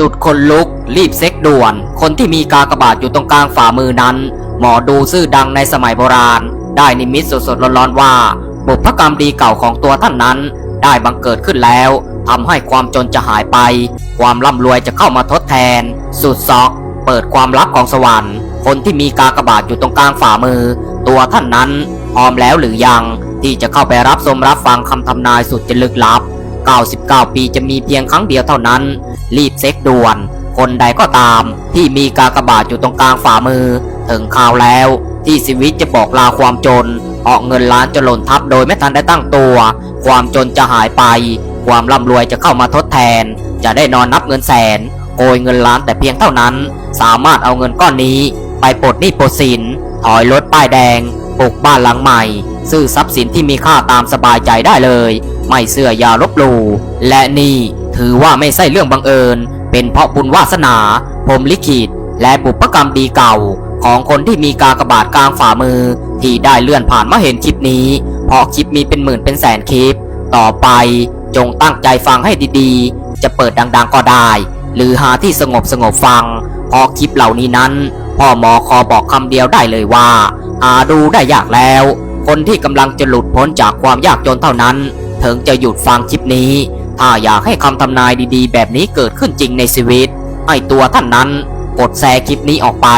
สุดคนลุก รีบเซ็กด่วน คนที่มีกากบาทอยู่ตรงกลางฝ่ามือนั้น หมอดูซื่อดังในสมัยโบราณ ได้นิมิตสดๆร้อนๆว่าบุพกรรมดีเก่าของตัวท่านนั้น ได้บังเกิดขึ้นแล้วทำให้ความจนจะหายไป ความร่ำรวยจะเข้ามาทดแทน สุดซอก เปิดความลับของสวรรค์ คนที่มีกากบาทอยู่ตรงกลางฝ่ามือ ตัวท่านนั้นพร้อมแล้วหรือยัง ที่จะเข้าไปรับชมรับฟังคำทำนายสุดจะลึกลับ 99 ปีจะมีเพียงครั้งเดียวเท่านั้น รีบเซ็กด่วน คนใดก็ตาม ที่มีกากบาทอยู่ตรงกลางฝ่ามือ ถึงข่าวแล้ว ที่ชีวิตจะบอกลาความจนเพราะเงินล้านจะหล่นทับโดยไม่ทันได้ตั้งตัว ความจนจะหายไป ความร่ำรวยจะเข้ามาทดแทน จะได้นอนนับเงินแสนโกยเงินล้านแต่เพียงเท่านั้น สามารถเอาเงินก้อนนี้ ไปปลดหนี้ปลดสินถอยรถป้ายแดงปลูกบ้านหลังใหม่ ซื้อทรัพย์สินที่มีค่าตามสบายใจได้เลย ไม่เสื่อยาลบหลู่และนี่ถือว่าไม่ใช่เรื่องบังเอิญ เป็นเพราะบุญวาสนาพรหมลิขิตและบุพกรรมดีเก่า ของคนที่มีกากบาทกลางฝ่ามือ ที่ได้เลื่อนผ่านมาเห็นคลิปนี้ เพราะคลิปมีเป็นหมื่นเป็นแสนคลิป ต่อไปจงตั้งใจฟังให้ดีๆ จะเปิดดังๆก็ได้ หรือหาที่สงบสงบๆฟังเพราะคลิปเหล่านี้นั้น พ่อหมอขอบอกคำเดียวได้เลยว่าหาดูได้ยากแล้ว คนที่กำลังจะหลุดพ้นจากความยากจนเท่านั้น ถึงจะหยุดฟังคลิปนี้ ถ้าอยากให้คำทำนายดีๆ แบบนี้เกิดขึ้นจริงในชีวิต ให้ตัวท่านนั้นกดแชร์คลิปนี้ออกไป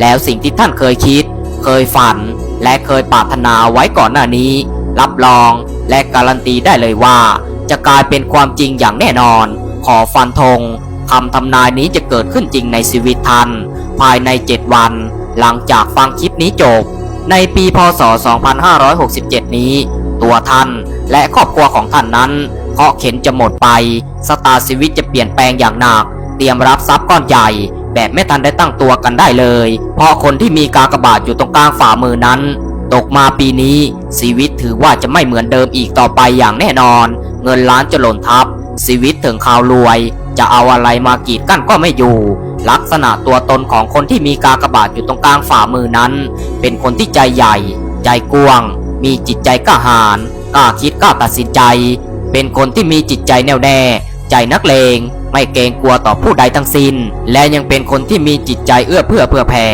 แล้วสิ่งที่ท่านเคยคิด เคยฝัน และเคยปรารถนาไว้ก่อนหน้านี้ รับรองและการันตีได้เลยว่า จะกลายเป็นความจริงอย่างแน่นอน ขอฟันธงคำทำนายนี้จะเกิดขึ้นจริงในชีวิตท่านภายใน 7 วัน หลังจากฟังคลิปนี้จบ ในปีพศ 2567 นี้ ตัวท่านและครอบครัวของท่านนั้นเคาะเข็นจะหมดไปสตาร์ชีวิตจะเปลี่ยนแปลงอย่างหนัก เตรียมรับทรัพย์ก้อนใหญ่ แบบไม่ทันได้ตั้งตัวกันได้เลย เพราะคนที่มีกากบาทอยู่ตรงกลางฝ่ามือนั้น ตกมาปีนี้ชีวิตถือว่าจะไม่เหมือนเดิมอีกต่อไปอย่างแน่นอน เงินล้านจะหล่นทับชีวิตถึงข่าวรวย จะเอาอะไรมากีดกั้นก็ไม่อยู่ ลักษณะตัวตนของคนที่มีกากบาทอยู่ตรงกลางฝ่ามือนั้น เป็นคนที่ใจใหญ่ ใจกว้าง มีจิตใจกล้าหาญกล้าคิดกล้าตัดสินใจ เป็นคนที่มีจิตใจแน่วแน่ ใจนักเลง ไม่เกรงกลัวต่อผู้ใดทั้งสิ้น และยังเป็นคนที่มีจิตใจเอื้อเพื่อเพื่อแผ่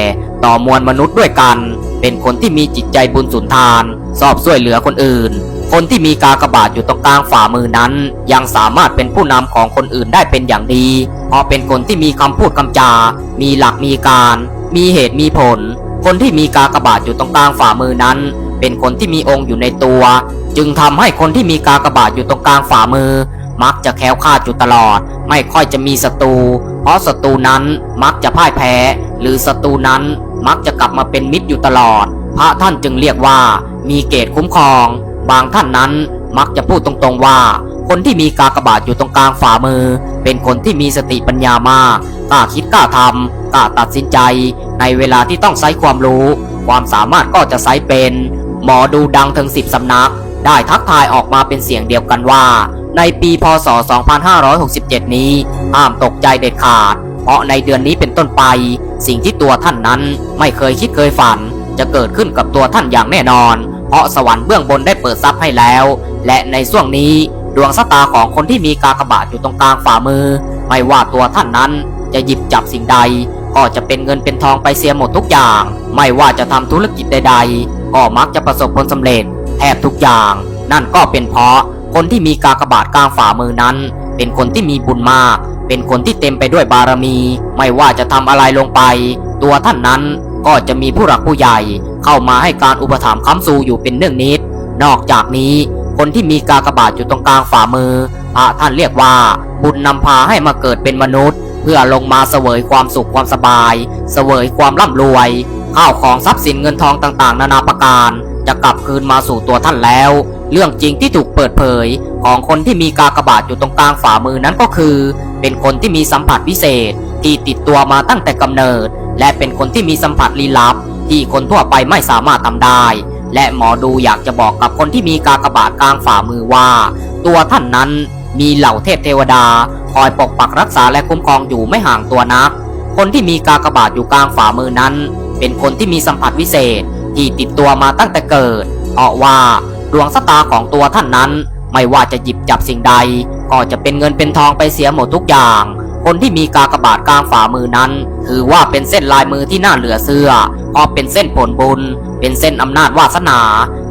ต่อมวลมนุษย์ด้วยกัน เป็นคนที่มีจิตใจบุญสุนทานชอบช่วยเหลือคนอื่น คนที่มีกากบาทอยู่ตรงกลางฝ่ามือนั้น ยังสามารถเป็นผู้นำของคนอื่นได้เป็นอย่างดี เพราะเป็นคนที่มีคำพูดคำจา มีหลักมีการ มีเหตุมีผล คนที่มีกากบาทอยู่ตรงกลางฝ่ามือนั้น เป็นคนที่มีองค์อยู่ในตัว จึงทำให้คนที่มีกากบาทอยู่ตรงกลางฝ่ามือ มักจะแคล้วคลาดอยู่ตลอด ไม่ค่อยจะมีศัตรู เพราะศัตรูนั้นมักจะพ่ายแพ้ หรือศัตรูนั้นมักจะกลับมาเป็นมิตรอยู่ตลอด พระท่านจึงเรียกว่ามีเกตคุ้มครอง บางท่านนั้นมักจะพูดตรงๆว่า คนที่มีกากบาทอยู่ตรงกลางฝ่ามือ เป็นคนที่มีสติปัญญามากกล้าคิดกล้าทำกล้าตัดสินใจ ในเวลาที่ต้องใช้ความรู้ ความสามารถก็จะใช้เป็น หมอดูดังถึงสิบสำนัก ได้ทักทายออกมาเป็นเสียงเดียวกันว่า ในปีพศ 2567 นี้ห้ามตกใจเด็ดขาด เพราะในเดือนนี้เป็นต้นไป สิ่งที่ตัวท่านนั้นไม่เคยคิดเคยฝัน จะเกิดขึ้นกับตัวท่านอย่างแน่นอน เพราะสวรรค์เบื้องบนได้เปิดทรัพย์ให้แล้ว และในช่วงนี้ดวงชะตาของคนที่มีกากบาทอยู่ตรงกลางฝ่ามือ ไม่ว่าตัวท่านนั้นจะหยิบจับสิ่งใด ก็จะเป็นเงินเป็นทองไปเสียหมดทุกอย่าง ไม่ว่าจะทำธุรกิจใด ๆ ก็มักจะประสบผลสำเร็จแทบทุกอย่าง นั่นก็เป็นเพราะคนที่มีกากบาทกลางฝ่ามือนั้น เป็นคนที่มีบุญมาก เป็นคนที่เต็มไปด้วยบารมี ไม่ว่าจะทำอะไรลงไป ตัวท่านนั้นก็จะมีผู้หลักผู้ใหญ่ เข้ามาให้การอุปถัมภ์ค้ำซูอยู่เป็นเนื่องนิด นอกจากนี้คนที่มีกากบาทอยู่ตรงกลางฝ่ามือพระท่านเรียกว่า บุญนำพาให้มาเกิดเป็นมนุษย์ เพื่อลงมาเสวยความสุขความสบาย เสวยความร่ำรวย ข้าวของทรัพย์สินเงินทองต่างๆ นานาประการ จะกลับคืนมาสู่ตัวท่านแล้ว เรื่องจริงที่ถูกเปิดเผย ของคนที่มีกากบาทอยู่ตรงกลางฝ่ามือนั้นก็คือ เป็นคนที่มีสัมผัสพิเศษ ที่ติดตัวมาตั้งแต่กำเนิด และเป็นคนที่มีสัมผัสลี้ลับ ที่คนทั่วไปไม่สามารถทำได้ และหมอดูอยากจะบอกกับคนที่มีกากบาทกลางฝ่ามือว่า ตัวท่านนั้นมีเหล่าเทพเทวดา คอยปกปักรักษาและคุ้มครองอยู่ไม่ห่างตัวนัก คนที่มีกากบาทอยู่กลางฝ่ามือนั้น เป็นคนที่มีสัมผัสวิเศษที่ติดตัวมาตั้งแต่เกิดเพราะว่าดวงชะตาของตัวท่านนั้น ไม่ว่าจะหยิบจับสิ่งใด ก็จะเป็นเงินเป็นทองไปเสียหมดทุกอย่าง คนที่มีกากบาทกลางฝ่ามือนั้น ถือว่าเป็นเส้นลายมือที่น่าเหลือเชื่อเพราะเป็นเส้นผลบุญ เป็นเส้นอำนาจวาสนา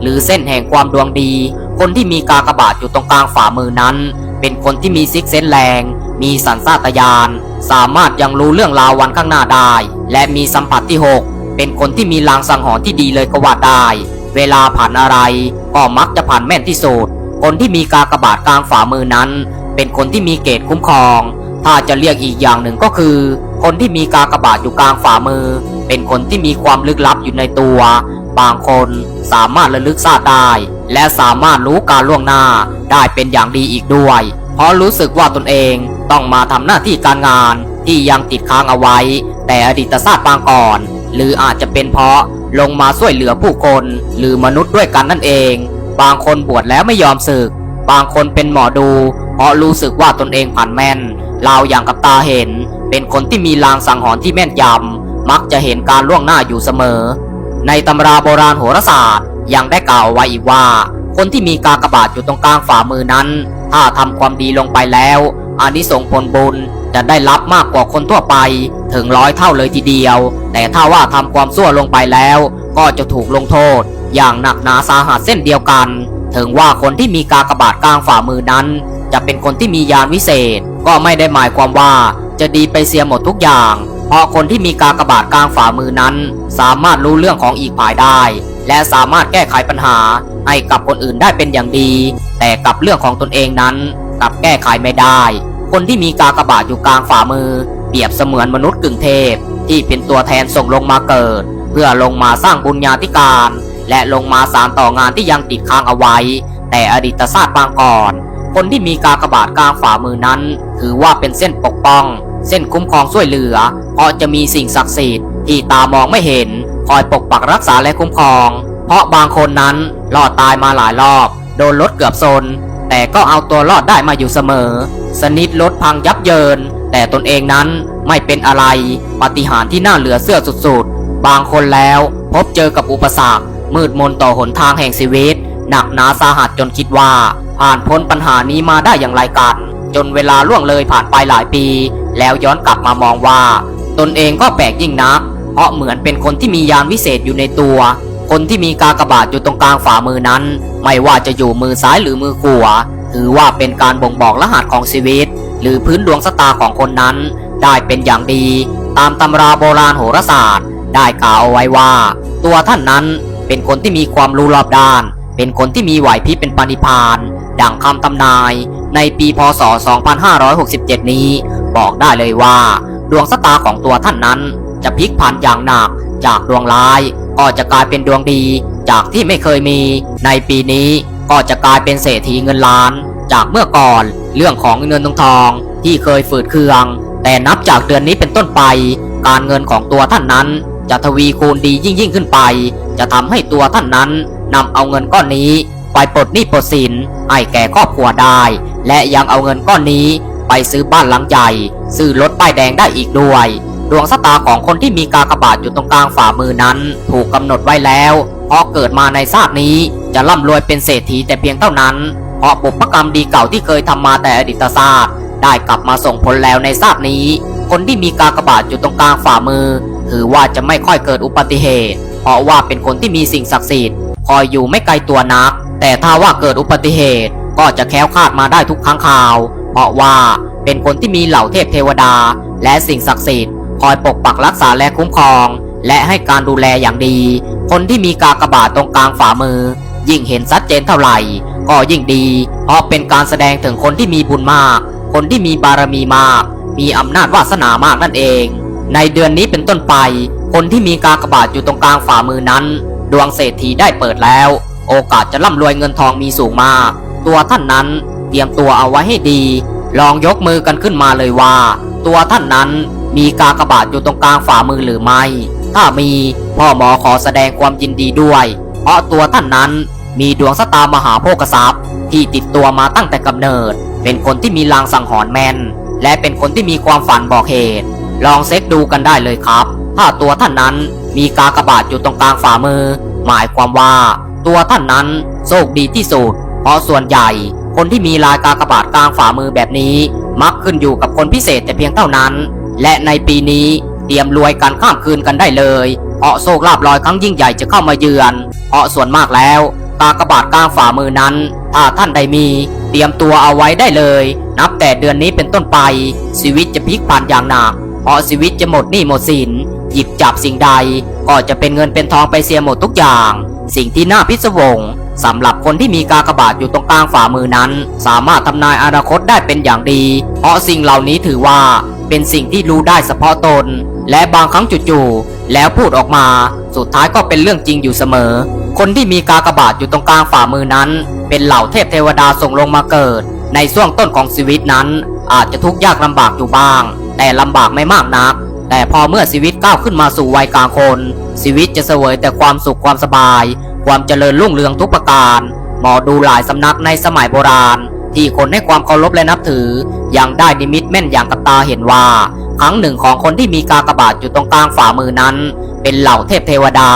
หรือเส้นแห่งความดวงดี คนที่มีกากบาทอยู่ตรงกลางฝ่ามือนั้น เป็นคนที่มีซิกเซนแรง มีสัญชาตญาณสามารถยังรู้เรื่องราววันข้างหน้าได้ และมีสัมผัสที่ 6 เป็นคนที่มีลางสังหรณ์ที่ดีเลยก็ว่าได้ เวลาผ่านอะไรก็มักจะผ่านแม่นที่สุด คนที่มีกากบาทกลางฝ่ามือนั้น เป็นคนที่มีเกณฑ์คุ้มครอง ถ้าจะเรียกอีกอย่างหนึ่งก็คือ คนที่มีกากบาทอยู่กลางฝ่ามือ เป็นคนที่มีความลึกลับอยู่ในตัว บางคนสามารถระลึกทราบได้ และสามารถรู้การล่วงหน้าได้เป็นอย่างดีอีกด้วย เพราะรู้สึกว่าตนเองต้องมาทำหน้าที่การงานที่ยังติดค้างเอาไว้ แต่อดีตชาติปางก่อน หรืออาจจะเป็นเพราะลงมาช่วยเหลือผู้คน หรือมนุษย์ด้วยกันนั่นเอง บางคนบวชแล้วไม่ยอมศึก บางคนเป็นหมอดู เพราะรู้สึกว่าตนเองผ่านแม่นลาอย่างกับตาเห็น เป็นคนที่มีลางสังหรณ์ที่แม่นยำ มักจะเห็นการล่วงหน้าอยู่เสมอ ในตำราโบราณโหราศาสตร์ ยังได้กล่าวไว้อีกว่า คนที่มีกากบาทอยู่ตรงกลางฝ่ามือนั้น ถ้าทำความดีลงไปแล้วอานิสงส์ผลบุญจะได้รับมากกว่าคนทั่วไปถึงร้อยเท่าเลยทีเดียว แต่ถ้าว่าทำความชั่วลงไปแล้ว ก็จะถูกลงโทษ อย่างหนักหนาสาหัสเส้นเดียวกัน ถึงว่าคนที่มีกากบาทกลางฝ่ามือนั้น จะเป็นคนที่มียานวิเศษ ก็ไม่ได้หมายความว่าจะดีไปเสียหมดทุกอย่าง เพราะคนที่มีกากบาทกลางฝ่ามือนั้น สามารถรู้เรื่องของอีกฝ่ายได้ และสามารถแก้ไขปัญหาให้กับคนอื่นได้เป็นอย่างดี แต่กับเรื่องของตนเองนั้นกลับแก้ไขไม่ได้ คนที่มีกากบาทอยู่กลางฝ่ามือ เปรียบเสมือนมนุษย์กึ่งเทพ ที่เป็นตัวแทนส่งลงมาเกิด เพื่อลงมาสร้างบุญญาธิการ และลงมาสารต่องานที่ยังติดค้างเอาไว้ แต่อดีตชาสติปางก่อน คนที่มีกากบาทกลางฝ่ามือนั้น ถือว่าเป็นเส้นปกป้อง เส้นคุ้มครองช่วยเหลือ เพราะจะมีสิ่งศักดิ์สิทธิ์ที่ตามองไม่เห็น คอยปกปักรักษาและคุ้มครอง เพราะบางคนนั้นรอดตายมาหลายรอบ โดนรถเกือบชนแต่ก็เอาตัวรอดได้มาอยู่เสมอ สนิทรถพังยับเยิน แต่ตนเองนั้นไม่เป็นอะไร ปฏิหารที่น่าเหลือเชื่อสุดๆ บางคนแล้วพบเจอกับอุปสรรค มืดมนต่อหนทางแห่งชีวิต หนักหนาสาหัสจนคิดว่า ผ่านพ้นปัญหานี้มาได้อย่างไรกัน จนเวลาล่วงเลยผ่านไปหลายปี แล้วย้อนกลับมามองว่า ตนเองก็แปลกยิ่งนัก เพราะเหมือนเป็นคนที่มียานวิเศษอยู่ในตัว คนที่มีกากบาทอยู่ตรงกลางฝ่ามือนั้น ไม่ว่าจะอยู่มือซ้ายหรือมือขวาถือว่าเป็นการบ่งบอกรหัสของชีวิต หรือพื้นดวงชะตาของคนนั้น ได้เป็นอย่างดี ตามตำราโบราณโหราศาสตร์ ได้กล่าวเอาไว้ว่า ตัวท่านนั้น เป็นคนที่มีความรู้รอบด้าน เป็นคนที่มีไหวพริบเป็นปณิพาน ดังคำทำนาย ในปีพศ 2567 นี้ บอกได้เลยว่า ดวงชะตาของตัวท่านนั้น จะพลิกผันอย่างหนัก จากดวงร้าย ก็จะกลายเป็นดวงดี จากที่ไม่เคยมี ในปีนี้ก็จะกลายเป็นเศรษฐีเงินล้าน จากเมื่อก่อนเรื่องของเงินทองทอง ที่เคยฝืดเคือง แต่นับจากเดือนนี้เป็นต้นไป การเงินของตัวท่านนั้นจะทวีคูณดียิ่งยิ่งขึ้นไป จะทำให้ตัวท่านนั้นนำเอาเงินก้อนนี้ไปปลดหนี้ปลดสินให้แก่ครอบครัวได้ และยังเอาเงินก้อนนี้ไปซื้อบ้านหลังใหญ่ซื้อรถป้ายแดงได้อีกด้วย ดวงชะตาของคนที่มีกากบาทอยู่ตรงกลางฝ่ามือนั้น ถูกกำหนดไว้แล้วเพราะเกิดมาในชาตินี้จะร่ำรวยเป็นเศรษฐีแต่เพียงเท่านั้น เพราะบุพกรรมดีเก่าที่เคยทำมาแต่อดีตชาติได้กลับมาส่งผลแล้วในชาตินี้ คนที่มีกากบาทอยู่ตรงกลางฝ่ามือ ถือว่าจะไม่ค่อยเกิดอุบัติเหตุ เพราะว่าเป็นคนที่มีสิ่งศักดิ์สิทธิ์คอยอยู่ไม่ไกลตัวนัก แต่ถ้าว่าเกิดอุบัติเหตุ ก็จะแค้วคาดมาได้ทุกครั้งคราว เพราะว่าเป็นคนที่มีเหล่าเทพเทวดา และสิ่งศักดิ์สิทธิ์คอยปกปักรักษาและคุ้มครอง และให้การดูแลอย่างดี คนที่มีกากบาทตรงกลางฝ่ามือ ยิ่งเห็นชัดเจนเท่าไหร่ ก็ยิ่งดี เพราะเป็นการแสดงถึงคนที่มีบุญมาก คนที่มีบารมีมาก มีอำนาจวาสนามากนั่นเอง ในเดือนนี้เป็นต้นไป คนที่มีกากบาทอยู่ตรงกลางฝ่ามือนั้น ดวงเศรษฐีได้เปิดแล้ว โอกาสจะร่ำรวยเงินทองมีสูงมาก ตัวท่านนั้นเตรียมตัวเอาไว้ให้ดี ลองยกมือกันขึ้นมาเลยว่า ตัวท่านนั้นมีกากบาทอยู่ตรงกลางฝ่ามือหรือไม่ ถ้ามีพ่อหมอขอแสดงความยินดีด้วย เพราะตัวท่านนั้นมีดวงชะตามหาโภคทรัพย์ ที่ติดตัวมาตั้งแต่กำเนิด เป็นคนที่มีลางสังหรณ์แมนและเป็นคนที่มีความฝันบอกเหตุ ลองเซ็กดูกันได้เลยครับ ถ้าตัวท่านนั้นมีกากบาทอยู่ตรงกลางฝ่ามือ หมายความว่า ตัวท่านนั้นโชคดีที่สุด เพราะส่วนใหญ่ คนที่มีลายกากบาทกลางฝ่ามือแบบนี้ มักขึ้นอยู่กับคนพิเศษแต่เพียงเท่านั้น และในปีนี้เตรียมรวยกันข้ามคืนกันได้เลยเพราะโชคลาภลอยครั้งยิ่งใหญ่จะเข้ามาเยือนเพราะส่วนมากแล้วกากบาทกลางฝ่ามือนั้น ถ้าท่านใดมี เตรียมตัวเอาไว้ได้เลย นับแต่เดือนนี้เป็นต้นไป ชีวิตจะพลิกผันอย่างหนักเพราะชีวิตจะหมดหนี้หมดสิน หยิบจับสิ่งใดก็จะเป็นเงินเป็นทองไปเสียหมดทุกอย่าง สิ่งที่น่าพิศวงสำหรับคนที่มีกากบาทอยู่ตรงกลางฝ่ามือนั้น สามารถทำนายอนาคตได้เป็นอย่างดี เพราะสิ่งเหล่านี้ถือว่าเป็นสิ่งที่รู้ได้เฉพาะตน และบางครั้งจู่ๆแล้วพูดออกมา สุดท้ายก็เป็นเรื่องจริงอยู่เสมอ คนที่มีกากบาทอยู่ตรงกลางฝ่ามือนั้น เป็นเหล่าเทพเทวดาส่งลงมาเกิด ในช่วงต้นของชีวิตนั้น อาจจะทุกข์ยากลำบากอยู่บ้าง แต่ลำบากไม่มากนัก แต่พอเมื่อชีวิตก้าวขึ้นมาสู่วัยกลางคนชีวิตจะเสวยแต่ความสุขความสบาย ความเจริญรุ่งเรืองทุกประการ หมอดูหลายสำนักในสมัยโบราณ ที่คนให้ความเคารพและนับถือ ยังได้นิมิตแม่นอย่างกับตาเห็นว่า ครั้งหนึ่งของคนที่มีกากบาทอยู่ตรงกลางฝ่ามือนั้น เป็นเหล่าเทพเทวดา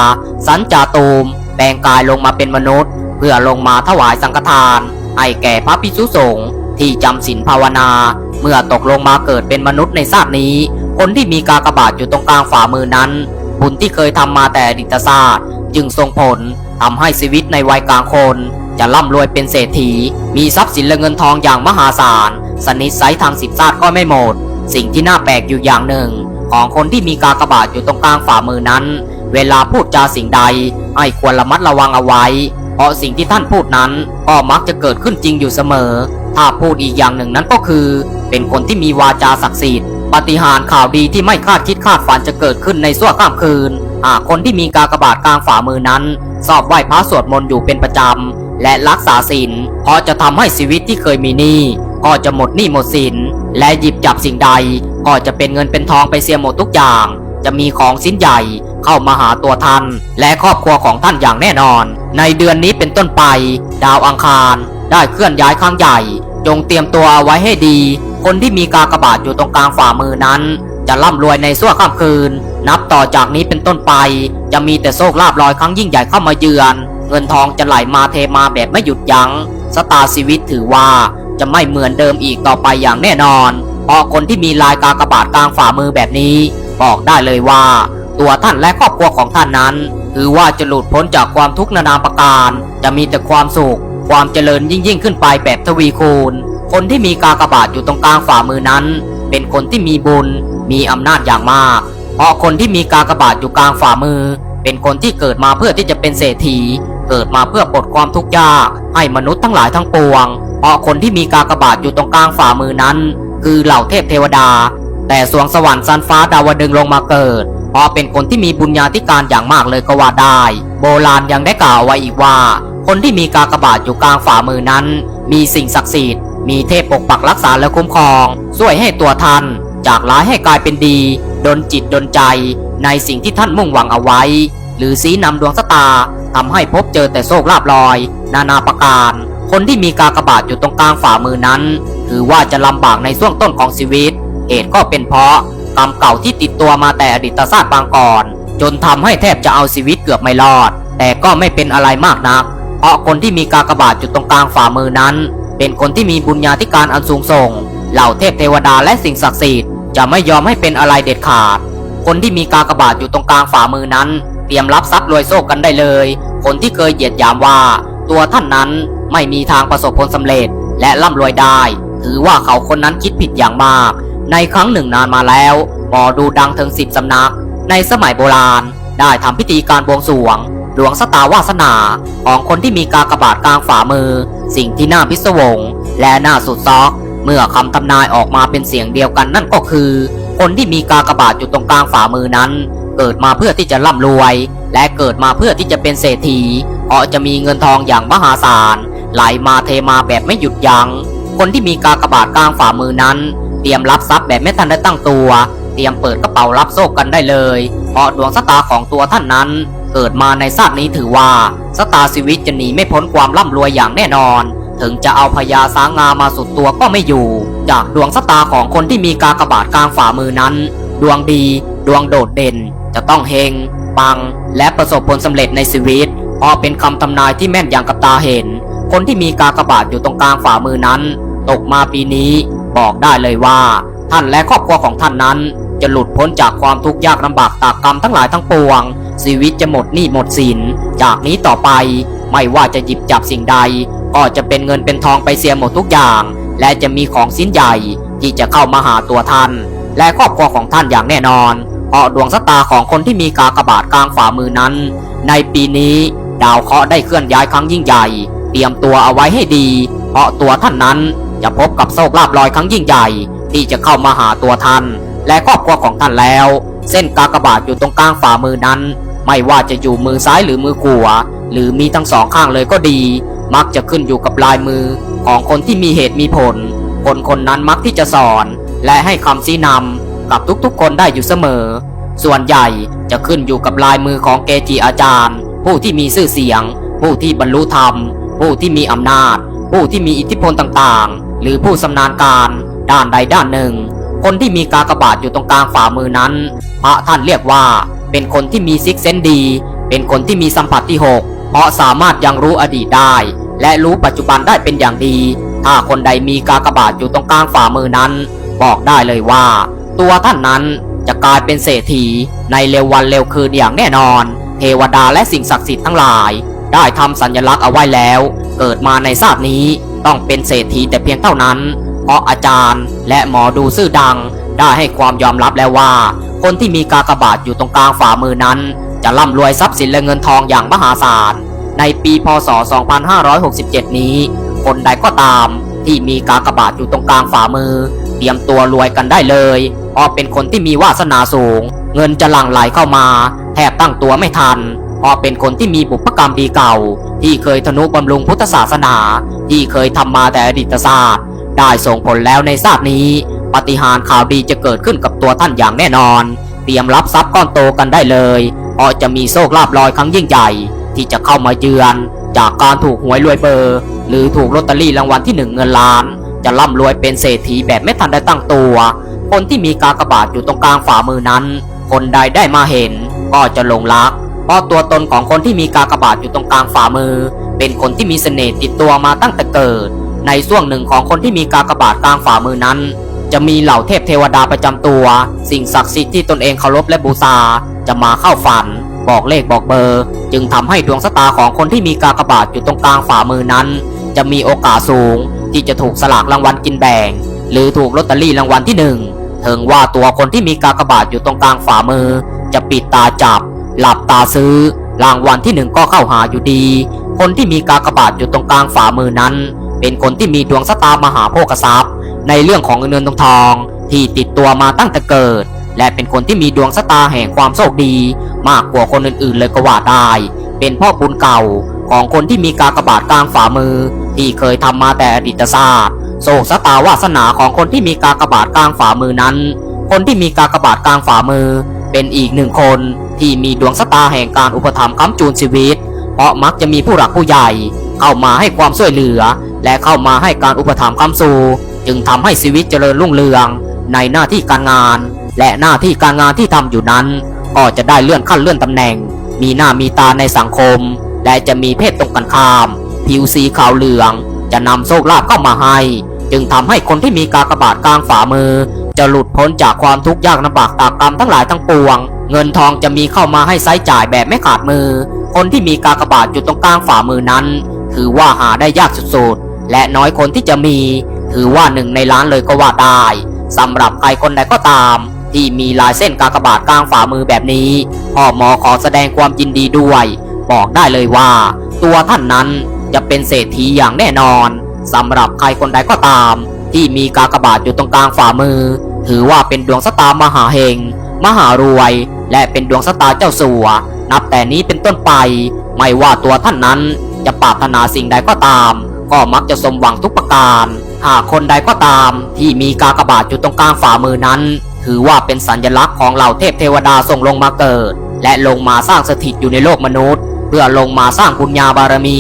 สัญจาตูมแปลงกายลงมาเป็นมนุษย์ เพื่อลงมาถวายสังฆทานให้แก่พระภิกษุสงฆ์ที่จำศีลภาวนา เมื่อตกลงมาเกิดเป็นมนุษย์ในชาตินี้ คนที่มีกากบาทอยู่ตรงกลางฝ่ามือนั้น บุญที่เคยทำมาแต่ดิตศาสตร์จึงส่งผลทำให้ชีวิตในวัยกลางคน จะร่ำรวยเป็นเศรษฐี มีทรัพย์สินและเงินทองอย่างมหาศาล สนิทไซทางสิบชาสติก็ไม่หมด สิ่งที่น่าแปลกอยู่อย่างหนึ่ง ของคนที่มีกากบาทอยู่ตรงกลางฝ่ามือนั้น เวลาพูดจาสิ่งใดให้ควรระมัดระวังเอาไว้ เพราะสิ่งที่ท่านพูดนั้นก็มักจะเกิดขึ้นจริงอยู่เสมอ ถ้าพูดอีกอย่างหนึ่งนั้นก็คือ เป็นคนที่มีวาจาศักดิ์สิทธิ์ ปาฏิหารย์ข่าวดีที่ไม่คาดคิดคาดฝันจะเกิดขึ้นในชั่วข้ามคืน หากคนที่มีกากบาทกลางฝ่ามือนั้น สอบไหว้พระสวดมนต์อยู่เป็นประจำ และรักษาศีลเพราะจะทำให้ชีวิตที่เคยมีหนี้ก็จะหมดหนี้หมดสิน และหยิบจับสิ่งใด ก็จะเป็นเงินเป็นทองไปเสียหมดทุกอย่าง จะมีของสิ้นใหญ่เข้ามาหาตัวท่าน และครอบครัวของท่านอย่างแน่นอน ในเดือนนี้เป็นต้นไป ดาวอังคาร ได้เคลื่อนย้ายครั้งใหญ่ จงเตรียมตัวเอาไว้ให้ดี คนที่มีกากบาทอยู่ตรงกลางฝ่ามือนั้น จะร่ำรวยในชั่วข้ามคืน นับต่อจากนี้เป็นต้นไป จะมีแต่โชคลาภลอยครั้งยิ่งใหญ่เข้ามาเยือน เงินทองจะไหลมาเทมาแบบไม่หยุดยัง้งสตาร์ชีวิตถือว่าจะไม่เหมือนเดิมอีกต่อไปอย่างแน่นอนเพราะคนที่มีลายกากบาทกลางฝ่ามือแบบนี้ บอกได้เลยว่า ตัวท่านและครอบครัวของท่านนั้นถือว่าจะหลุดพ้นจากความทุกข์นานาประการ จะมีแต่ความสุข ความเจริญยิ่งยิ่งขึ้นไปแบบทวีคูณ คนที่มีกากบาทอยู่ตรงกลางฝ่ามือนั้น เป็นคนที่มีบุญ มีอำนาจอย่างมาก เพราะคนที่มีกากบาทอยู่กลางฝ่ามือ เป็นคนที่เกิดมาเพื่อที่จะเป็นเศรษฐี เกิดมาเพื่อปลดความทุกข์ยากให้มนุษย์ทั้งหลายทั้งปวง เพราะคนที่มีกากบาทอยู่ตรงกลางฝ่ามือนั้น คือเหล่าเทพเทวดา แต่สวงสวรรค์ซันฟ้าดาวดึงลงมาเกิดเพราะเป็นคนที่มีบุญญาธิการอย่างมากเลยก็ว่าได้ โบราณยังได้กล่าวไว้อีกว่า คนที่มีกากบาทอยู่กลางฝ่ามือนั้น มีสิ่งศักดิ์สิทธิ์ มีเทพปกปักรักษาและคุ้มครองช่วยให้ตัวท่าน จากร้ายให้กลายเป็นดี ดนจิตดนใจ ในสิ่งที่ท่านมุ่งหวังเอาไว้ หรือสีนำดวงสตาทำให้พบเจอแต่โชคลาภลอย นานาประการ คนที่มีกากบาทอยู่ตรงกลางฝ่ามือนั้น ถือว่าจะลำบากในช่วงต้นของชีวิต เหตุก็เป็นเพราะกรรมเก่าที่ติดตัวมาแต่อดีตชาติบางก่อน จนทำให้แทบจะเอาชีวิตเกือบไม่รอด แต่ก็ไม่เป็นอะไรมากนัก เพราะคนที่มีกากบาทอยู่ตรงกลางฝ่ามือนั้น เป็นคนที่มีบุญญาธิการอันสูงส่ง เหล่าเทพเทวดาและสิ่งศักดิ์สิทธิ์จะไม่ยอมให้เป็นอะไรเด็ดขาด คนที่มีกากบาทอยู่ตรงกลางฝ่ามือนั้น เตรียมรับทรัพย์รวยโชคกันได้เลย คนที่เคยเหยียดยามว่า ตัวท่านนั้นไม่มีทางประสบผลสำเร็จ และร่ำรวยได้ ถือว่าเขาคนนั้นคิดผิดอย่างมาก ในครั้งหนึ่งนานมาแล้วหมอดูดังถึงสิบสำนัก ในสมัยโบราณ ได้ทำพิธีการบวงสรวง หลวงสตาวาสนาของคนที่มีกากบาทกลางฝ่ามือ สิ่งที่น่าพิศวง และน่าสุดซอก เมื่อคำทำนายออกมาเป็นเสียงเดียวกันนั่นก็คือ คนที่มีกากบาทอยู่ตรงกลางฝ่ามือนั้น เกิดมาเพื่อที่จะร่ำรวย และเกิดมาเพื่อที่จะเป็นเศรษฐีเพราะจะมีเงินทองอย่างมหาศาลไหลมาเทมาแบบไม่หยุดยัง้งคนที่มีกากบาทกลางฝ่ามือนั้น เตรียมรับทรัพย์แบบไม่ทันได้ตั้งตัว เตรียมเปิดกระเป๋ารับโชคกันได้เลย เพราะดวงชะตาของตัวท่านนั้น เกิดมาในชาตินี้ถือว่าชะตาชีวิตจะหนีไม่พ้นความร่ำรวยอย่างแน่นอน ถึงจะเอาพญาสางงามาสุดตัวก็ไม่อยู่ จากดวงชะตาของคนที่มีกากบาทกลางฝ่ามือนั้น ดวงดี ดวงโดดเด่น จะต้องเฮงปัง และประสบผลสำเร็จในชีวิตเพราะเป็นคำทำนายที่แม่นอย่างกับตาเห็น คนที่มีกากบาทอยู่ตรงกลางฝ่ามือนั้น ตกมาปีนี้บอกได้เลยว่า ท่านและครอบครัวของท่านนั้น จะหลุดพ้นจากความทุกข์ยากลำบากตากกรรมทั้งหลายทั้งปวง ชีวิตจะหมดหนี้หมดสิน จากนี้ต่อไปไม่ว่าจะหยิบจับสิ่งใด ก็จะเป็นเงินเป็นทองไปเสียหมดทุกอย่าง และจะมีของสิ้นใหญ่ที่จะเข้ามาหาตัวท่าน และครอบครัวของท่านอย่างแน่นอน เพราะดวงชะตาของคนที่มีกากบาทกลางฝ่ามือนั้น ในปีนี้ดาวเคราะห์ได้เคลื่อนย้ายครั้งยิ่งใหญ่ เตรียมตัวเอาไว้ให้ดี เพราะตัวท่านนั้นจะพบกับโชคลาภลอยครั้งยิ่งใหญ่ ที่จะเข้ามาหาตัวท่าน และครอบครัวของท่านแล้ว เส้นกากบาทอยู่ตรงกลางฝ่ามือนั้น ไม่ว่าจะอยู่มือซ้ายหรือมือขวาหรือมีทั้งสองข้างเลยก็ดี มักจะขึ้นอยู่กับลายมือของคนที่มีเหตุมีผล คนคนนั้นมักที่จะสอน และให้คำชี้นำกับทุกๆคนได้อยู่เสมอ ส่วนใหญ่จะขึ้นอยู่กับลายมือของเกจิอาจารย์ ผู้ที่มีชื่อเสียง ผู้ที่บรรลุธรรม ผู้ที่มีอำนาจ ผู้ที่มีอิทธิพลต่างๆ หรือผู้ชำนาญการด้านใดด้านหนึ่ง คนที่มีกากบาทอยู่ตรงกลางฝ่ามือนั้น พระท่านเรียกว่า เป็นคนที่มีซิกเซนดี เป็นคนที่มีสัมผัสที่หกเพราะสามารถยังรู้อดีตได้ และรู้ปัจจุบันได้เป็นอย่างดี ถ้าคนใดมีกากบาทอยู่ตรงกลางฝ่ามือนั้น บอกได้เลยว่า ตัวท่านนั้นจะกลายเป็นเศรษฐีในเร็ววันเร็วคืนอย่างแน่นอน เทวดาและสิ่งศักดิ์สิทธิ์ทั้งหลาย ได้ทำสัญลักษณ์เอาไว้แล้ว เกิดมาในชาตินี้ต้องเป็นเศรษฐีแต่เพียงเท่านั้น เพราะอาจารย์และหมอดูซื่อดังได้ให้ความยอมรับแล้วว่า คนที่มีกากบาทอยู่ตรงกลางฝ่ามือนั้น จะร่ำรวยทรัพย์สินและเงินทองอย่างมหาศาล ในปีพศ 2567 นี้ คนใดก็ตามที่มีกากบาทอยู่ตรงกลางฝ่ามือ เตรียมตัวรวยกันได้เลยเพราะเป็นคนที่มีวาสนาสูง เงินจะหลั่งไหลเข้ามาแทบตั้งตัวไม่ทันเพราะเป็นคนที่มีบุพกรรมดีเก่า ที่เคยทนุบำรุงพุทธศาสนา ที่เคยทำมาแต่อดีตศาสตร์ได้ส่งผลแล้วในชาตินี้ ปาฏิหารย์ข่าวดีจะเกิดขึ้นกับตัวท่านอย่างแน่นอน เตรียมรับทรัพย์ก้อนโตกันได้เลยเพราะจะมีโชคลาภลอยครั้งยิ่งใหญ่ ที่จะเข้ามาเยือน จากการถูกหวยรวยเบอร์ หรือถูกลอตเตอรี่รางวัลที่หนึ่งเงินล้าน จะร่ำรวยเป็นเศรษฐีแบบไม่ทันได้ตั้งตัว คนที่มีกากบาทอยู่ตรงกลางฝ่ามือนั้น คนใดได้มาเห็น ก็จะหลงรักเพราะตัวตนของคนที่มีกากบาทอยู่ตรงกลางฝ่ามือ เป็นคนที่มีเสน่ห์ติดตัวมาตั้งแต่เกิด ในช่วงหนึ่งของคนที่มีกากบาทกลางฝ่ามือนั้น จะมีเหล่าเทพเทวดาประจำตัว สิ่งศักดิ์สิทธิ์ที่ตนเองเคารพและบูชาจะมาเข้าฝัน บอกเลขบอกเบอร์ จึงทำให้ดวงชะตาของคนที่มีกากบาทอยู่ตรงกลางฝ่ามือนั้น จะมีโอกาสสูง ที่จะถูกสลากรางวัลกินแบ่ง หรือถูกลอตเตอรี่รางวัลที่หนึ่งถึงว่าตัวคนที่มีกากบาทอยู่ตรงกลางฝ่ามือ จะปิดตาจับ หลับตาซื้อรางวัลที่หนึ่งก็เข้าหาอยู่ดี คนที่มีกากบาทอยู่ตรงกลางฝ่ามือนั้น เป็นคนที่มีดวงชะตามหาโภคทรัพย์ ในเรื่องของเงินเงินทองทอง ที่ติดตัวมาตั้งแต่เกิด และเป็นคนที่มีดวงชะตาแห่งความโชคดี มากกว่าคนอื่นๆ เลยก็ว่าได้ เป็นพ่อบุญเก่าของคนที่มีกากบาทกลางฝ่ามือ ที่เคยทำมาแต่อดีตชาติโศกชะตาวาสนาของคนที่มีกากบาทกลางฝ่ามือนั้น คนที่มีกากบาทกลางฝ่ามือ เป็นอีกหนึ่งคนที่มีดวงชะตาแห่งการอุปถัมภ์ค้ำจูนชีวิต เพราะมักจะมีผู้หลักผู้ใหญ่ เข้ามาให้ความช่วยเหลือ และเข้ามาให้การอุปถัมภ์ค้ำสู จึงทำให้ชีวิตเจริญรุ่งเรืองในหน้าที่การงาน และหน้าที่การงานที่ทำอยู่นั้น ก็จะได้เลื่อนขั้นเลื่อนตำแหน่ง มีหน้ามีตาในสังคม และจะมีเพศตรงกันข้าม ผิวสีขาวเหลือง จะนำโชคลาภเข้ามาให้ จึงทำให้คนที่มีกากบาทกลางฝ่ามือ จะหลุดพ้นจากความทุกข์ยากลำบากตากกรรมทั้งหลายทั้งปวง เงินทองจะมีเข้ามาให้ใช้จ่ายแบบไม่ขาดมือ คนที่มีกากบาทอยู่ตรงกลางฝ่ามือนั้น ถือว่าหาได้ยากสุดๆและน้อยคนที่จะมี ถือว่าหนึ่งในล้านเลยก็ว่าได้สำหรับใครคนใดก็ตาม ที่มีลายเส้นกากบาทกลางฝ่ามือแบบนี้พ่อหมอขอแสดงความยินดีด้วย บอกได้เลยว่า ตัวท่านนั้นจะเป็นเศรษฐีอย่างแน่นอนสำหรับใครคนใดก็ตาม ที่มีกากบาทอยู่ตรงกลางฝ่ามือ ถือว่าเป็นดวงสตามหาเฮงมหารวย และเป็นดวงสตาเจ้าสัว นับแต่นี้เป็นต้นไป ไม่ว่าตัวท่านนั้นจะปรารถนาสิ่งใดก็ตาม ก็มักจะสมหวังทุกประการ หากคนใดก็ตามที่มีกากบาทอยู่ตรงกลางฝ่ามือนั้น ถือว่าเป็นสัญลักษณ์ของเหล่าเทพเทวดาส่งลงมาเกิด และลงมาสร้างสถิตอยู่ในโลกมนุษย์ เพื่อลงมาสร้างบุญญาบารมี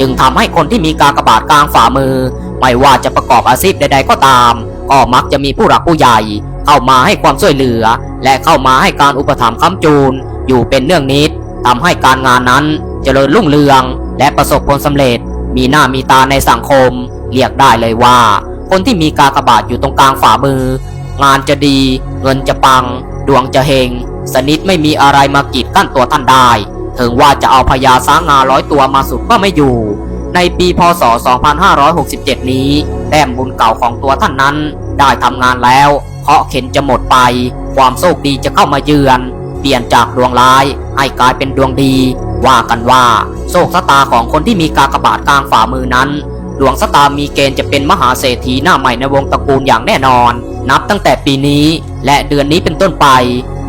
จึงทำให้คนที่มีกากบาทกลางฝ่ามือ ไม่ว่าจะประกอบอาชีพใด ๆ ก็ตาม ก็มักจะมีผู้หลักผู้ใหญ่ เข้ามาให้ความช่วยเหลือ และเข้ามาให้การอุปถัมภ์ค้ำจูน อยู่เป็นเนื่องนิดทำให้การงานนั้นเจริญรุ่งเรือง และประสบผลสำเร็จ มีหน้ามีตาในสังคม เรียกได้เลยว่า คนที่มีกากบาทอยู่ตรงกลางฝ่ามือ งานจะดี เงินจะปัง ดวงจะเฮง สนิทไม่มีอะไรมากีดกั้นตัวท่านได้ ถึงว่าจะเอาพญาช้างงาร้อยตัวมาสุดก็ไม่อยู่ ในปีพศ 2567 นี้ แต้มบุญเก่าของตัวท่านนั้น ได้ทำงานแล้ว เพราะเข็นจะหมดไป ความโชคดีจะเข้ามาเยือน เปลี่ยนจากดวงร้ายให้กลายเป็นดวงดี ว่ากันว่าโชคชะตาของคนที่มีกากบาทกลางฝ่ามือนั้น ดวงชะตามีเกณฑ์จะเป็นมหาเศรษฐีหน้าใหม่ในวงตระกูลอย่างแน่นอน นับตั้งแต่ปีนี้และเดือนนี้เป็นต้นไป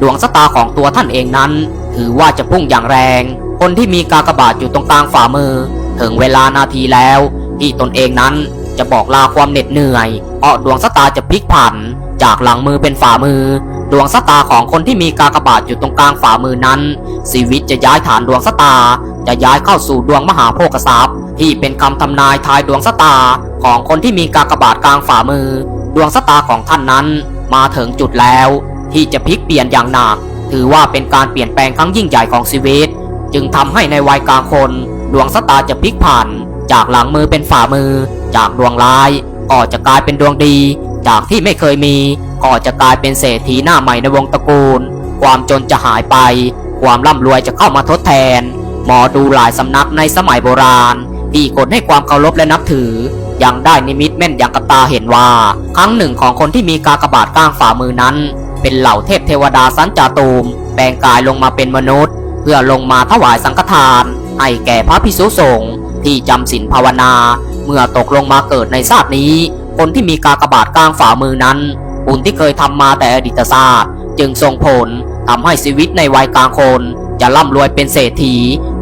ดวงชะตาของตัวท่านเองนั้น ถือว่าจะพุ่งอย่างแรง คนที่มีกากบาทอยู่ตรงกลางฝ่ามือ ถึงเวลานาทีแล้วที่ตนเองนั้นจะบอกลาความเหน็ดเหนื่อยเพราะดวงชะตาจะพลิกผัน จากหลังมือเป็นฝ่ามือ ดวงชะตาของคนที่มีกากบาทอยู่ตรงกลางฝ่ามือนั้น ชีวิตจะย้ายฐานดวงชะตา จะย้ายเข้าสู่ดวงมหาโภคทรัพย์ ที่เป็นคำทำนายทายดวงชะตาของคนที่มีกากบาทกลางฝ่ามือ ดวงชะตาของท่านนั้นมาถึงจุดแล้ว ที่จะพลิกเปลี่ยนอย่างหนัก ถือว่าเป็นการเปลี่ยนแปลงครั้งยิ่งใหญ่ของชีวิต จึงทำให้ในวัยกลางคน ดวงชะตาจะพลิกผัน จากหลังมือเป็นฝ่ามือ จากดวงร้ายก็จะกลายเป็นดวงดี จากที่ไม่เคยมี ก็จะกลายเป็นเศรษฐีหน้าใหม่ในวงตระกูล ความจนจะหายไป ความร่ำรวยจะเข้ามาทดแทน หมอดูหลายสำนักในสมัยโบราณ ที่คนให้ความเคารพและนับถือ ยังได้นิมิตแม่นอย่างกับตาเห็นว่า ครั้งหนึ่งของคนที่มีกากบาทกลางฝ่ามือนั้น เป็นเหล่าเทพเทวดาสันจาตูม แปลงกายลงมาเป็นมนุษย์ เพื่อลงมาถวายสังฆทาน ให้แก่พระพิสุสงฆ์ที่จำศีลภาวนา เมื่อตกลงมาเกิดในชาตินี้ คนที่มีกากบาทกลางฝ่ามือนั้นบุญที่เคยทำมาแต่อดีตชาสติจึงส่งผลทำให้ชีวิตในวัยกลางคนจะร่ำรวยเป็นเศรษฐี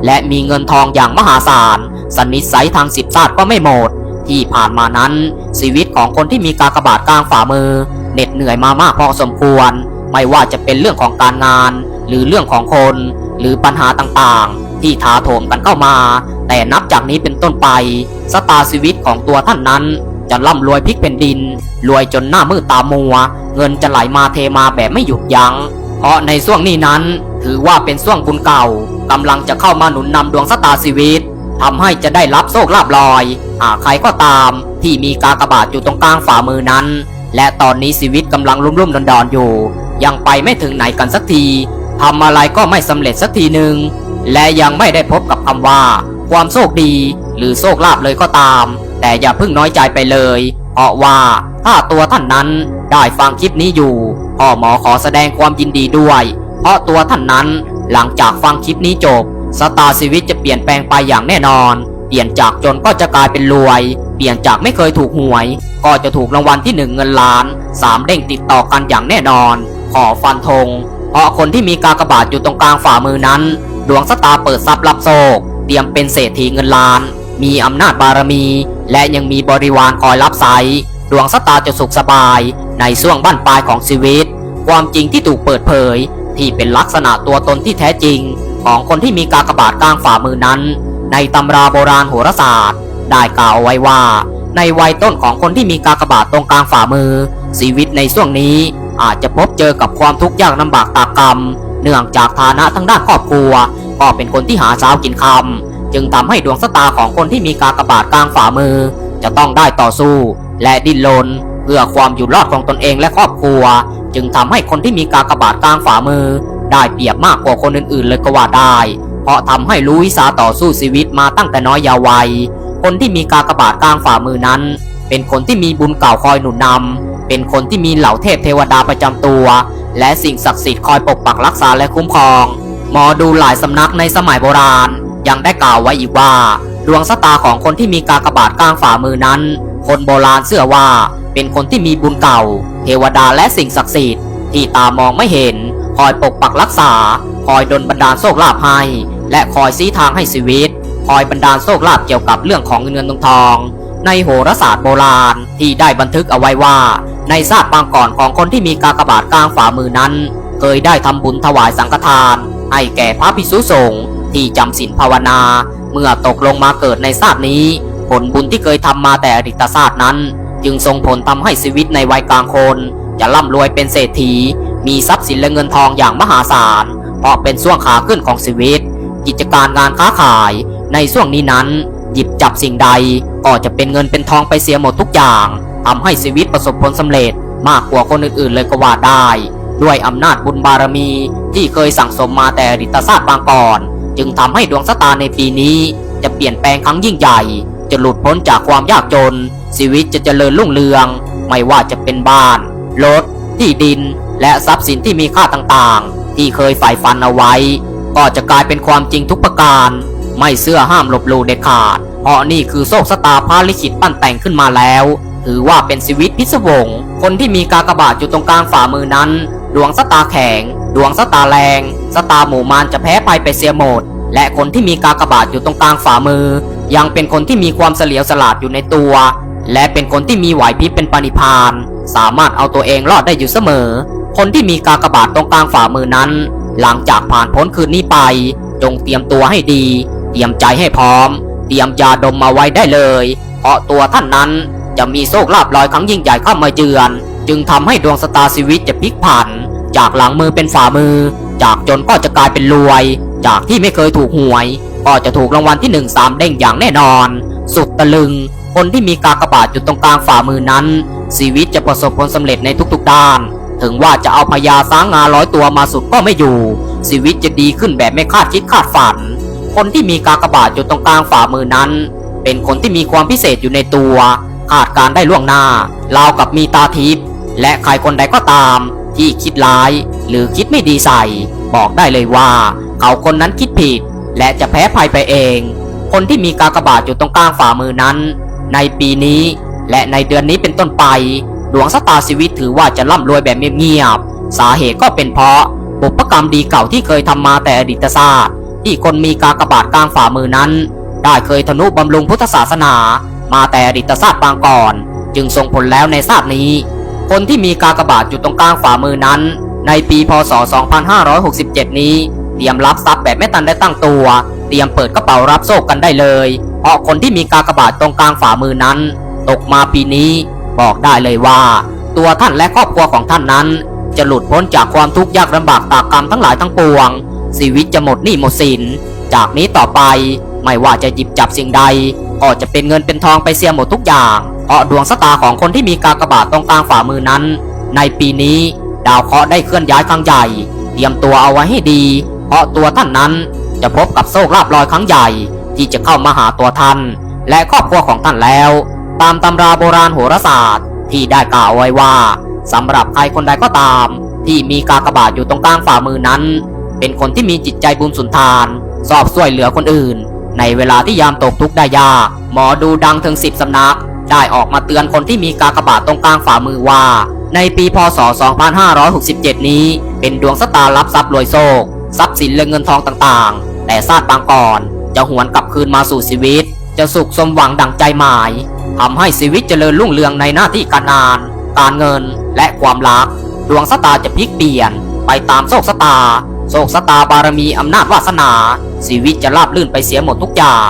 และมีเงินทองอย่างมหาศาลสนิสัยทางสิบชาสติก็ไม่หมด ที่ผ่านมานั้น ชีวิตของคนที่มีกากบาทกลางฝ่ามือ เหน็ดเหนื่อยมามากพอสมควร ไม่ว่าจะเป็นเรื่องของการงาน หรือเรื่องของคน หรือปัญหาต่างๆ ที่ถาโถมกันเข้ามา แต่นับจากนี้เป็นต้นไปสตาชีวิตของตัวท่านนั้น จะร่ำรวยพลิกเป็นดิน รวยจนหน้ามืดตามัว เงินจะไหลมาเทมาแบบไม่หยุดยัง้ง เพราะในช่วงนี้นั้น ถือว่าเป็นช่วงบุญเก่ากำลังจะเข้ามาหนุนนำดวงชะตาชีวิตทำให้จะได้รับโชคลาภลอยหากใครก็ตาม ที่มีกากบาทอยู่ตรงกลางฝ่ามือนั้น และตอนนี้ชีวิตกำลังรุ่มๆดอนๆอยู่ ยังไปไม่ถึงไหนกันสักทีทำอะไรก็ไม่สำเร็จสักทีหนึ่งและยังไม่ได้พบกับคำว่า ความโชคดีหรือโชคลาภเลยก็ตาม แต่อย่าเพิ่งน้อยใจไปเลย เพราะว่าถ้าตัวท่านนั้นได้ฟังคลิปนี้อยู่พ่อหมอขอแสดงความยินดีด้วย เพราะตัวท่านนั้นหลังจากฟังคลิปนี้จบสตาร์ชีวิตจะเปลี่ยนแปลงไปอย่างแน่นอน เปลี่ยนจากจนก็จะกลายเป็นรวย เปลี่ยนจากไม่เคยถูกหวย ก็จะถูกรางวัลที่หนึ่งเงินล้านสามเด้งติดต่อกันอย่างแน่นอน ขอฟันธงเพราะคนที่มีกากบาทอยู่ตรงกลางฝ่ามือนั้น ดวงสตาร์เปิดทรัพย์รับโชคเตรียมเป็นเศรษฐีเงินล้าน มีอำนาจบารมี และยังมีบริวารคอยรับใช้ดวงสตาจะสุขสบาย ในช่วงบั้นปลายของชีวิต ความจริงที่ถูกเปิดเผย ที่เป็นลักษณะตัวตนที่แท้จริง ของคนที่มีกากบาทกลางฝ่ามือนั้น ในตำราโบราณโหราศาสตร์ ได้กล่าวไว้ว่า ในวัยต้นของคนที่มีกากบาทตรงกลางฝ่ามือ ชีวิตในช่วงนี้อาจจะพบเจอกับความทุกข์ยากลำบากตากรรม เนื่องจากฐานะทางด้านครอบครัว ก็เป็นคนที่หาเช้ากินคำ จึงทำให้ดวงชะตาของคนที่มีกากบาทกลางฝ่ามือ จะต้องได้ต่อสู้ และดิ้นรนเพื่อความอยู่รอดของตนเองและครอบครัว จึงทำให้คนที่มีกากบาทกลางฝ่ามือ ได้เปรียบมากกว่าคนอื่นๆ เลยก็ว่าได้ เพราะทำให้รู้วิสาต่อสู้ชีวิตมาตั้งแต่น้อยยาววัย คนที่มีกากบาทกลางฝ่ามือนั้น เป็นคนที่มีบุญเก่าคอยหนุนนำเป็นคนที่มีเหล่าเทพเทวดาประจำตัว และสิ่งศักดิ์สิทธิ์คอยปกปักรักษาและคุ้มครองหมอดูหลายสำนักในสมัยโบราณ ยังได้กล่าวไว้อีกว่า ดวงชะตาของคนที่มีกากบาทกลางฝ่ามือนั้น คนโบราณเชื่อว่าเป็นคนที่มีบุญเก่า เทวดาและสิ่งศักดิ์สิทธิ์ที่ตามองไม่เห็น คอยปกปักรักษา คอยดลบันดาลโชคลาภให้ และคอยชี้ทางให้ชีวิต คอยบันดาลโชคลาภเกี่ยวกับเรื่องของเงินเงินทองทองในโหราศาสตร์โบราณที่ได้บันทึกเอาไว้ว่า ในชาติปางก่อนของคนที่มีกากบาทกลางฝ่ามือนั้น เคยได้ทำบุญถวายสังฆทาน ให้แก่พระภิกษุสงฆ์ ที่จำศีลภาวนา เมื่อตกลงมาเกิดในชาตินี้ ผลบุญที่เคยทำมาแต่อดีตชาตินั้น จึงส่งผลทำให้ชีวิตในวัยกลางคน จะร่ำรวยเป็นเศรษฐี มีทรัพย์สินและเงินทองอย่างมหาศาล เพราะเป็นช่วงขาขึ้นของชีวิต กิจการงานค้าขาย ในช่วงนี้นั้น หยิบจับสิ่งใดก็จะเป็นเงินเป็นทองไปเสียหมดทุกอย่างทำให้ชีวิตประสบผลสำเร็จมากกว่าคนอื่นๆเลยก็ว่าได้ ด้วยอำนาจบุญบารมีที่เคยสั่งสมมาแต่อดิตศาสตร์บางก่อน จึงทำให้ดวงชะตาในปีนี้จะเปลี่ยนแปลงครั้งยิ่งใหญ่ จะหลุดพ้นจากความยากจน ชีวิตจะเจริญรุ่งเรือง ไม่ว่าจะเป็นบ้าน รถ ที่ดิน และทรัพย์สินที่มีค่าต่างๆ ที่เคยฝ่ายฝันเอาไว้ ก็จะกลายเป็นความจริงทุกประการ ไม่เสื้อห้ามหลบหลูเด็ดขาด เพราะนี่คือโชคชะตาพาลิขิตปั้นแต่งขึ้นมาแล้ว ถือว่าเป็นชีวิตพิศวง คนที่มีกากบาทอยู่ตรงกลางฝ่ามือนั้น ดวงสตาแข็ง ดวงสตาแรงสตาหมู่มารจะแพ้ภัยไปเสียหมด และคนที่มีกากบาทอยู่ตรงกลางฝ่ามือ ยังเป็นคนที่มีความเฉลียวฉลาดอยู่ในตัว และเป็นคนที่มีไหวพริบเป็นปณิพาน สามารถเอาตัวเองรอดได้อยู่เสมอ คนที่มีกากบาทตรงกลางฝ่ามือนั้น หลังจากผ่านพ้นคืนนี้ไป จงเตรียมตัวให้ดี เตรียมใจให้พร้อม เตรียมยาดมมาไว้ได้เลย เพราะตัวท่านนั้นจะมีโชคลาภลอยครั้งยิ่งใหญ่เข้ามาเยือน จึงทำให้ดวงสตาร์ชีวิตจะพลิกผัน จากหลังมือเป็นฝ่ามือ จากจนก็จะกลายเป็นรวย จากที่ไม่เคยถูกหวย ก็จะถูกรางวัลที่หนึ่งสามเด้งอย่างแน่นอน สุดตะลึง คนที่มีกากบาทอยู่ตรงกลางฝ่ามือนั้น ชีวิตจะประสบผลสำเร็จในทุกๆด้าน ถึงว่าจะเอาพญาสางงาร้อยตัวมาสุดก็ไม่อยู่ ชีวิตจะดีขึ้นแบบไม่คาดคิดคาดฝัน คนที่มีกากบาทอยู่ตรงกลางฝ่ามือนั้น เป็นคนที่มีความพิเศษอยู่ในตัวคาดการได้ล่วงหน้าราวกับมีตาทิพย์และใครคนใดก็ตาม ที่คิดร้าย หรือคิดไม่ดีใส่ บอกได้เลยว่า เขาคนนั้นคิดผิด และจะแพ้ภัยไปเอง คนที่มีกากบาทอยู่ตรงกลางฝ่ามือนั้น ในปีนี้ และในเดือนนี้เป็นต้นไปดวงชะตาชีวิตถือว่าจะร่ำรวยแบบเงียบๆสาเหตุก็เป็นเพราะบุพกรรมดีเก่าที่เคยทำมาแต่อดีตชาติที่คนมีกากบาทกลางฝ่ามือนั้น ได้เคยทนุบำรุงพุทธศาสนา มาแต่อดีตชาติปางก่อน จึงส่งผลแล้วในชาตินี้ คนที่มีกากบาทอยู่ตรงกลางฝ่ามือนั้น ในปีพศ 2567 นี้ เตรียมรับทรัพย์แบบไม่ทันได้ตั้งตัว เตรียมเปิดกระเป๋ารับโชคกันได้เลย เพราะคนที่มีกากบาทตรงกลางฝ่ามือนั้น ตกมาปีนี้ บอกได้เลยว่า ตัวท่านและครอบครัวของท่านนั้น จะหลุดพ้นจากความทุกข์ยากลำบากตากกรรมทั้งหลายทั้งปวงชีวิตจะหมดหนี้หมดสิน จากนี้ต่อไปไม่ว่าจะหยิบจับสิ่งใด ก็จะเป็นเงินเป็นทองไปเสียหมดทุกอย่างเพราะดวงชะตาของคนที่มีกากบาทตรงกลางฝ่ามือนั้น ในปีนี้ดาวเคราะห์ได้เคลื่อนย้ายครั้งใหญ่ เตรียมตัวเอาไว้ให้ดี เพราะตัวท่านนั้นจะพบกับโชคลาภลอยครั้งใหญ่ ที่จะเข้ามาหาตัวท่าน และครอบครัวของท่านแล้ว ตามตำราโบราณโหราศาสตร์ ที่ได้กล่าวไว้ว่าสำหรับใครคนใดก็ตาม ที่มีกากบาทอยู่ตรงกลางฝ่ามือนั้น เป็นคนที่มีจิตใจบุญสุนทาน สอบช่วยเหลือคนอื่น ในเวลาที่ยามตกทุกข์ได้ยากหมอดูดังถึงสิบสำนัก ได้ออกมาเตือนคนที่มีกากบาทตรงกลางฝ่ามือว่า ในปีพศ 2567 นี้ เป็นดวงสตาร์รับทรัพย์รวยโชคทรัพย์สินและเงินทองต่างๆ แต่ชาติบางก่อนจะหวนกลับคืนมาสู่ชีวิต จะสุขสมหวังดังใจหมายทำให้ชีวิตเจริญรุ่งเรืองในหน้าที่การงาน การเงินและความรัก ดวงสตาร์จะพลิกเปลี่ยน ไปตามโชคสตาร์ โชคสตาบารมีอำนาจวาสนาชีวิตจะราบลื่นไปเสียหมดทุกอย่าง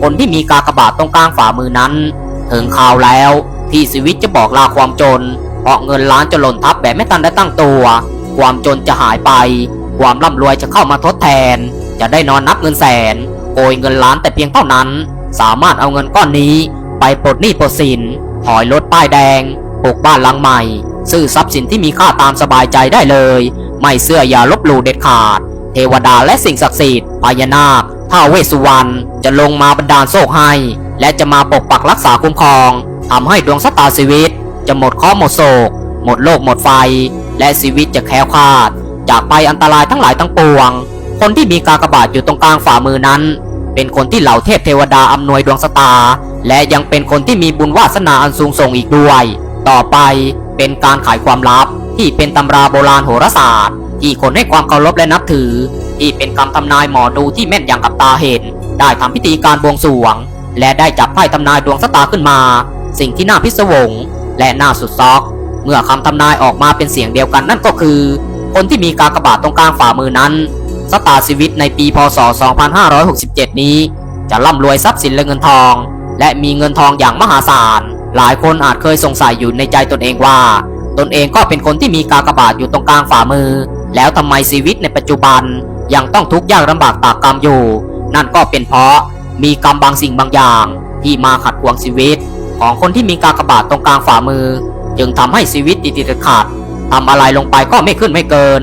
คนที่มีกากบาทตรงกลางฝ่ามือนั้น ถึงข่าวแล้วที่ชีวิตจะบอกลาความจน เพราะเงินล้านจะหล่นทับแบบไม่ทันได้ตั้งตัว ความจนจะหายไป ความร่ำรวยจะเข้ามาทดแทน จะได้นอนนับเงินแสนโกยเงินล้านแต่เพียงเท่านั้น สามารถเอาเงินก้อนนี้ ไปปลดหนี้ปลดสินถอยรถป้ายแดงปลูกบ้านหลังใหม่ ซื้อทรัพย์สินที่มีค่าตามสบายใจได้เลย ไม่เสื้ออย่าลบหลู่เด็ดขาด เทวดาและสิ่งศักดิ์สิทธิ์พญานาคท้าวเวสสุวรรณจะลงมาบันดาลโชคให้ และจะมาปกปักรักษาคุ้มครองทำให้ดวงชะตาชีวิต จะหมดข้อหมดโศก หมดโลกหมดไฟ และชีวิตจะแคล้วคลาด จากไปอันตรายทั้งหลายทั้งปวง คนที่มีกากบาทอยู่ตรงกลางฝ่ามือนั้น เป็นคนที่เหล่าเทพเทวดาอำนวยดวงชะตา และยังเป็นคนที่มีบุญวาสนาอันสูงส่งอีกด้วย ต่อไป เป็นการขายความลับ ที่เป็นตำราโบราณโหราศาสตร์ ที่คนให้ความเคารพและนับถือ ที่เป็นคำทำนายหมอดูที่แม่นอย่างกับตาเห็น ได้ทำพิธีการบวงสรวง และได้จับไพ่ทำนายดวงชะตาขึ้นมา สิ่งที่น่าพิศวง และน่าสุดซอก เมื่อคำทำนายออกมาเป็นเสียงเดียวกันนั่นก็คือ คนที่มีกากบาทตรงกลางฝ่ามือนั้นชะตาชีวิตในปีพศ 2567 นี้ จะร่ำรวยทรัพย์สินและเงินทอง และมีเงินทองอย่างมหาศาล หลายคนอาจเคยสงสัยอยู่ในใจตนเองว่า ตนเองก็เป็นคนที่มีกากบาทอยู่ตรงกลางฝ่ามือ แล้วทำไมชีวิตในปัจจุบัน ยังต้องทุกข์ยากลำบากตากกรรมอยู่ นั่นก็เป็นเพราะมีกรรมบางสิ่งบางอย่าง ที่มาขัดขวางชีวิต ของคนที่มีกากบาทตรงกลางฝ่ามือ จึงทำให้ชีวิตติดติดขัดทำอะไรลงไปก็ไม่ขึ้นไม่เกิน